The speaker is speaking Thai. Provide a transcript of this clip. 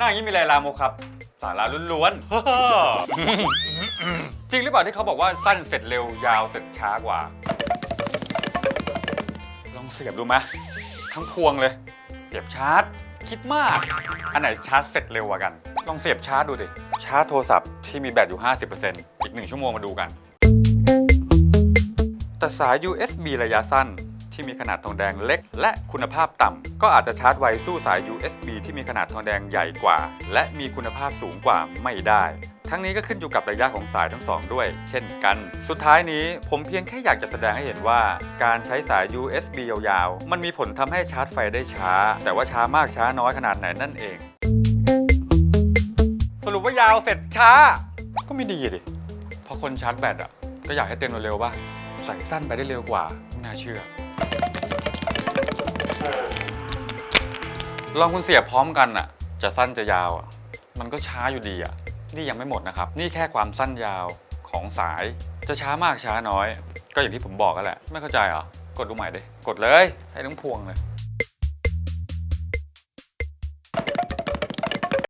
หน้าอย่างนี้มีอะไรลามกครับ สาระล้วนๆ จริงหรือเปล่าที่เขาบอกว่าสั้นเสร็จเร็วยาวเสร็จช้ากว่า ลองเสียบดูไหมทั้งพวงเลย เสียบชาร์จ คิดมาก อันไหนชาร์จเสร็จเร็วกว่ากัน ลองเสียบชาร์จดูดิ ชาร์จโทรศัพท์ที่มีแบตอยู่ 50%อีก1ชั่วโมงมาดูกัน แต่สาย USB ระยะสั้น ที่มีขนาดทองแดงเล็ก และคุณภาพต่ำก็อาจจะชาร์จไวสู้สาย USB ที่มีขนาดทองแดงใหญ่กว่า และมีคุณภาพสูงกว่าไม่ได้ทั้งนี้ก็ขึ้นอยู่กับระยะของสายทั้งสองด้วย เช่นกัน สุดท้ายนี้ผมเพียงแค่อยากจะแสดงให้เห็นว่า การใช้สาย USB ยาวๆ มันมีผลทำให้ชาร์จไฟได้ช้า แต่ว่าช้ามากช้าน้อยขนาดไหนนั่นเอง สรุปว่ายาวเสร็จช้า ก็ไม่ดีดิพราะคนชาร์จแบตอะ ก็อยากให้เต็มเร็วๆป่ะใส่สั้นไปได้เร็วกว่าไม่น่าเชื่อ ลองคุณเสียบพร้อมกันอะ จะสั้นจะยาวอะ มันก็ช้าอยู่ดีอะ นี่ยังไม่หมดนะครับ นี่แค่ความสั้นยาวของสาย จะช้ามากช้าน้อย ก็อย่างที่ผมบอกกันแหละ ไม่เข้าใจเหรอกดดูใหม่ดิ กดเลย ให้ทั้งพวงเลย